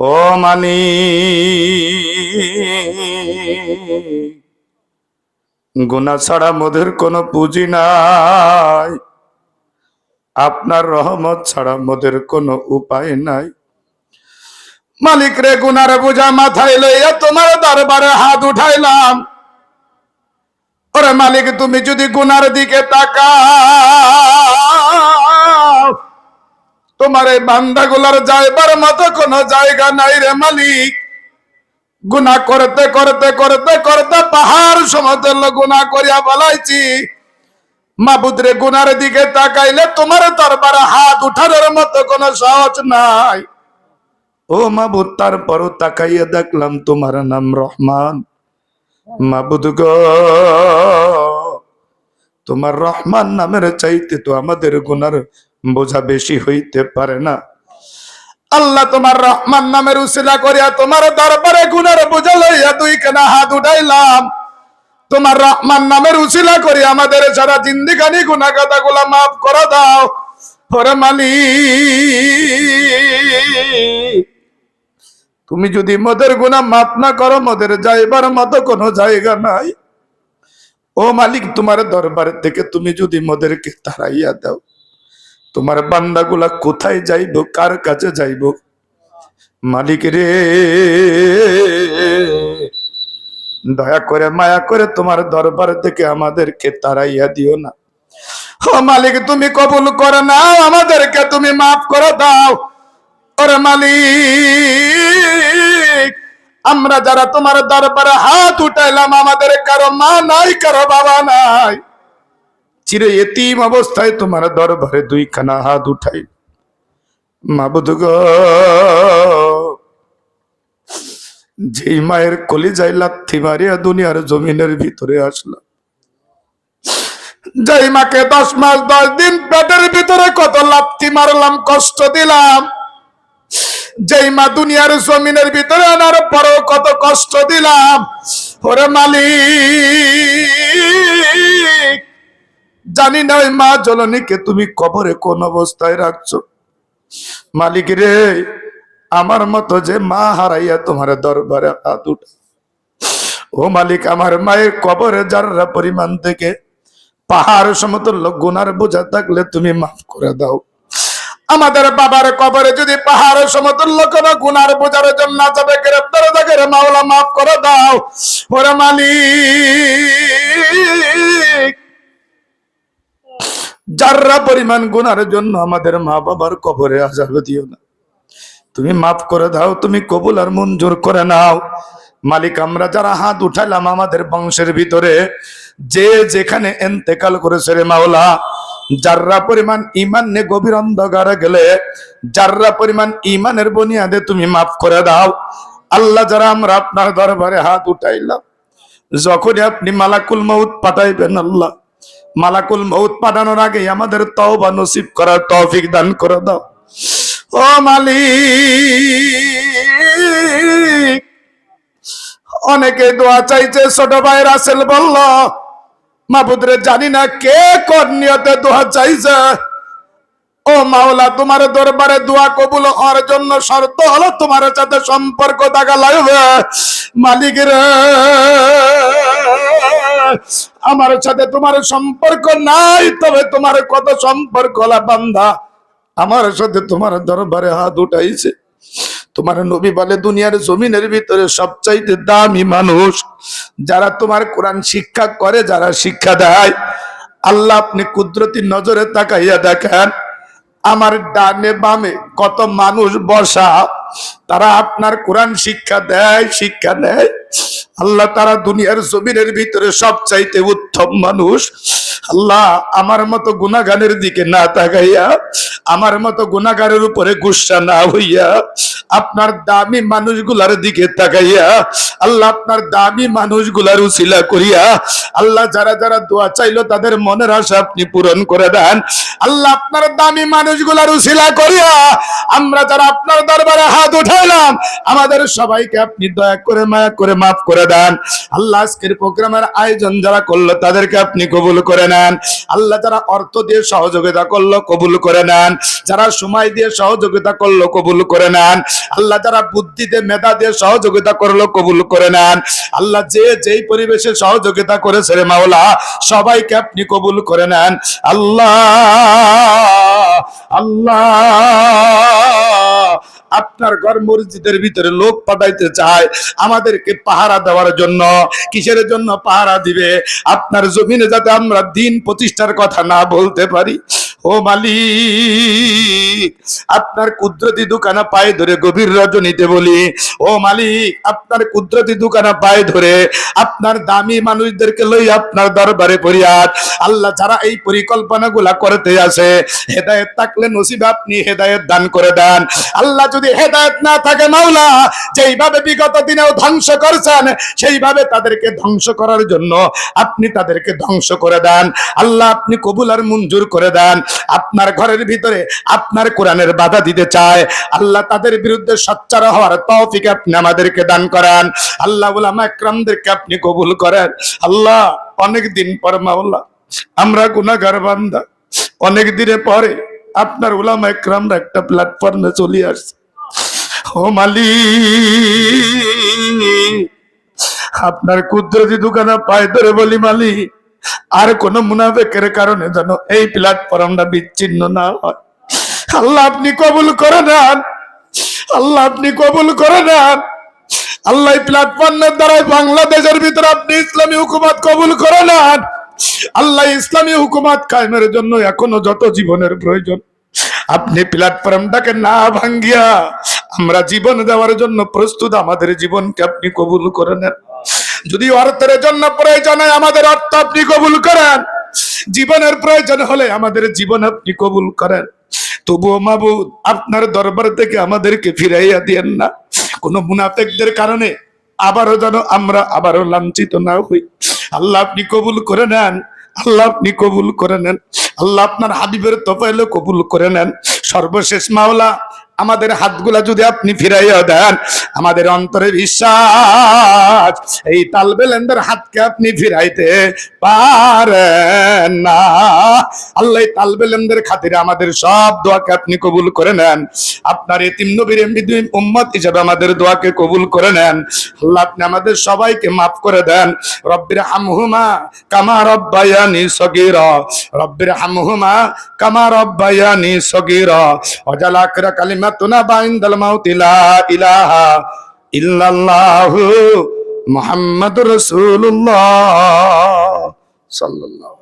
ও মানি। গুনা ছাড়া মোদের কোনো পুঁজি নাই। আপনার রহমত ছাড়া মোদের কোনো উপায় নাই। মালিক রে গুনার বোঝা মাথায় লইয়া তোমার দরবারে হাত উঠাইলাম। ওরে মালিক, তুমি যদি গুনার দিকে তাকাও। তোমার এই বান্দাগুলার যাইবার মতো কোনো জায়গা নাই রে মালিক। গুনা করতে করতে করতে করতে পাহাড় সমতল গুনা করিয়া বলাইছি মাবুদরে গুনার দিকে তাকাইলে তোমার দরবারে হাত উঠানোর মতো কোনো সহজ নাই। ও মাবুদ, তারপরও তাকাইয়া দেখলাম তোমার নাম রহমান। মাবুদ গো তোমার রহমান নামের চাইতে তো আমাদের গুনার বোঝা বেশি হইতে পারে না। আল্লাহ তোমার রহমান নামের উসিলা করিয়া তোমার দরবারে গুনার বোঝা লইয়া দুই কেনা হাত উঠাইলাম। তোমার রহমান নামের উসিলা করি আমাদের সারা জিন্দিগানি গুনা কথা গুলা মাফ করে দাও। ওরে মালিক, তুমি যদি মদের গুণা মাফ না করো, মদের যাইবার মতো কোনো জায়গা নাই। ও মালিক, তোমার দরবার থেকে তুমি যদি মদেরকে তাড়াইয়া দাও, তোমার বান্দাগুলা কোথায় যাইব, কার কাছে যাইব? মালিক রে, দয়া করে, মায়া করে তোমার দরবার থেকে আমাদেরকে তাড়াইয়া দিও না। ও মালিক, তুমি কবুল করে নাও আমাদেরকে তুমি মাফ করে দাও। ওরে মালিক আমরা যারা তোমার দরবারে হাত উঠাইলাম, আমাদের কারও মা নাই, কারও বাবা নাই। চিরে এতিম অবস্থায় তোমার দরবারে দুইখানা হাত উঠাই। গো যেই মায়ের কলি যাই লাথি মারিয়া দুনিয়ার জমিনের ভিতরে আসলাম যেই মাকে দশ মাস, দশ দিন পেটের ভিতরে কত লাথি মারলাম, কষ্ট দিলাম। যেই মা দুনিয়ার জমিনের ভিতরে আনার পরও কত কষ্ট দিলাম। ওরে মালিক, জানি না ওই মা জননীকে তুমি কবরে কোন অবস্থায় রাখছো। মালিক রে, আমার মতো যে মা হারাইয়া তোমার দরবারে ও মালিক, আমার মায়ের কবরে যারা পরিমাণ থেকে পাহাড় সমতুল্য গুনার বোঝা থাকলে তুমি মাফ করে দাও। আমাদের বাবার কবরে যদি পাহাড় সমতুল্য কোন গুনার বোঝার জন্য যাবে, গ্রেপ্তার থাকে মাওলা মাফ করে দাও। ওরে মালিক। যাররা পরিমাণ গুনার জন্য আমাদের মা বাবার কবরে আজাব দিও না। তুমি মাফ করে দাও, তুমি কবুল আর মঞ্জুর করে নাও। মালিক, আমরা যারা হাত উঠাইলাম আমাদের বংশের ভিতরে, যে যেখানে এন্তেকাল করেছে রে মাওলা যাররা পরিমাণ ইমান নে গভীর অন্ধকারে গেলে, যাররা পরিমাণ ইমানের বনিয়াদে তুমি মাফ করে দাও। আল্লাহ যারা আমরা আপনার দরবারে হাত উঠাইলাম, যখনই আপনি মালাকুল মৌত পাঠাইবেন আল্লাহ, মালাকুল মৌত পাঠানোর আগে আমাদের তওবা নসিব করার তৌফিক দান করে দাও। ও মালিক, অনেকে দোয়া চাইছে, ছোট ভাই রাসেল বলল মাবুদরে জানি না কে কোন নিয়তে দোয়া চাইছে। ও মাওলা, তোমার দরবারে দোয়া কবুল হওয়ার জন্য শর্ত হলো তোমার সাথে সম্পর্ক থাকা লাগবে। মালিক রে, আমার সাথে তোমার সম্পর্ক নাই, তবে তোমার কত সম্পর্ক হলা বান্দা। আমার সাথে তোমার দরবারে হাত উঠাইছে। তোমার নবী বলে, দুনিয়ার জমিনের ভিতরে সবচাইতে দামি মানুষ। যারা তোমার কোরআন শিক্ষা করে, যারা শিক্ষা দেয়। আল্লাহ আপনি কুদরতি নজরে তাকাইয়া দেখেন, আমার ডানে বামে কত মানুষ বসা, তারা আপনার কোরআন শিক্ষা দেয় শিক্ষা দেয় আল্লাহ তারা দুনিয়ার জমিনের ভিতরে সবচাইতে উত্তম মানুষ। আল্লাহ আমার মতো গুনাগানের দিকে না তাকাইয়া, আমার মতো গুনাগারের উপরে গুসা না হইয়া আপনার দামি মানুষগুলার দিকে তাকাইয়া, আল্লাহ আপনার দামি মানুষগুলার উসিলা করিয়া, আল্লাহ যারা যারা দোয়া চাইলো তাদের মনের আশা আপনি পূরণ করে দেন। আল্লাহ আপনার দামি মানুষগুলার উসিলা করিয়া, আমরা যারা আপনার দরবারে হাত উঠাইলাম, আমাদের সবাইকে আপনি দয়া করে মায়া করে মাফ করে দেন। আল্লাহ আজকের প্রোগ্রামের আয়োজন যারা করল তাদেরকে আপনি কবুল করে নেন। আল্লাহ যারা অর্থ দিয়ে সহযোগিতা করল কবুল করে নেন। যারা সময় দিয়ে সহযোগিতা করল কবুল করে নেন। আল্লাহ যারা বুদ্ধিতে মেধা দিয়ে সহযোগিতা করল, কবুল করে নেন। আল্লাহ যে যেই পরিবেশে সহযোগিতা করেছে রে মাওলা, সবাইকে আপনি কবুল করে নেন। আল্লাহ আল্লাহ, আপনার ঘর মসজিদের ভিতরে লোক পাঠাইতে চায়, আমাদেরকে পাহারা দেওয়ার জন্য। কিসের জন্য পাহারা দিবে? আপনার জমিনে যাতে আমরা দিন প্রতিষ্ঠার কথা না বলতে পারি। ও মালিক, আপনার কুদরতি দোকানা পায়ে ধরে গভীর রজনীতে বলি, ও মালিক, আপনার কুদরতি দোকানা পায়ে ধরে আপনার দামি মানুষদেরকে লই আপনার দরবারে পরিয়াদ আল্লাহ যারা এই পরিকল্পনাগুলা করতে আসে, হেদায়েত থাকলে নসিবে আপনি হেদায়েত দান করে দেন। আল্লাহ যদি হেদায়েত না থাকে মাওলা, যেইভাবে বিগত দিনেও ধ্বংস করছেন, সেইভাবে তাদেরকে ধ্বংস করার জন্য আপনি তাদেরকে ধ্বংস করে দেন। আল্লাহ আপনি কবুল আর মঞ্জুর করে দেন। আপনার ঘরের ভিতরে আপনার কোরআনের বাধা দিতে চায়। আল্লাহ তাদের বিরুদ্ধে সচ্চার হওয়ার তৌফিক আপনি আমাদেরকে দান করেন। আল্লাহ উলামা একরামদেরকে আপনি কবুল করেন। আল্লাহ, অনেক দিন পর মাওলা, আমরা গুনাহগার বান্দা। অনেক দিনে পরে আপনার উলামা একরামরা একটা প্ল্যাটফর্মে চলে আসছে। ও মালিক, আপনার কুদরতি দোকানে পায় ধরে বলি মালিক আর কোন মুনাফেকের কারণে যেন এই প্ল্যাটফর্মটা বিচ্ছিন্ন না হয়। আল্লাহ আপনি কবুল করে নেন। আল্লাহ আপনি কবুল করে নেন। আল্লাহ প্ল্যাটফর্মের দ্বারাই বাংলাদেশের ভিতরে আপনি ইসলামী হুকুমত কবুল করে নেন। আল্লাহ ইসলামী হুকুমত কায়েমের জন্য এখনও যত জীবনের প্রয়োজন। আপনি প্ল্যাটফর্মটাকে না ভাঙ্গিয়া আমরা জীবন দেওয়ার জন্য প্রস্তুত আমাদের জীবনকে আপনি কবুল করে নেন। যদি অর্থের জন্য প্রয়োজন হয়, আমাদের অর্থ আপনি কবুল করেন। জীবনের প্রয়োজন হলে আমাদের জীবন আপনি কবুল করেন। তবুও মাবুদ, আপনার দরবার থেকে আমাদেরকে ফিরাইয়া দিয়েন না। কোন মুনাফেকদের কারণে আবারও যেন আমরা আবারও লাঞ্ছিত না হই। আল্লাহ আপনি কবুল করে নেন। আল্লাহ আপনি কবুল করে নেন। আল্লাহ আপনার হাবিবের তোফাইলে কবুল করে নেন। সর্বশেষ মাওলা আমাদের হাতগুলা যদি আপনি ফিরাইয়া দেন, আমাদের অন্তরে বিশ্বাস, এই তালবেলেন্দের হাতকে আপনি ফিরাইতে পারেন না। আল্লাহ তালবেলেন্দের খাতিরে আমাদের সব দোয়াকে আপনি কবুল করে নেন। আপনার এতিম নবীর উম্মত হিসেবে আমাদের দোয়াকে কবুল করে নেন। আল্লাহ আপনি আমাদের সবাইকে মাফ করে দেন। রব্বির হামহুমা কামা রব্বায়ানি সগীরা। রব্বির হামহুমা কামা রব্বায়ানি সগীরা। ওয়াজাল আখরা কালিমাতুনা বাইন্দাল মাউতি ইলাহা ইল্লাল্লাহু মুহাম্মাদুর রাসূলুল্লাহ সাল্লাল্লাহু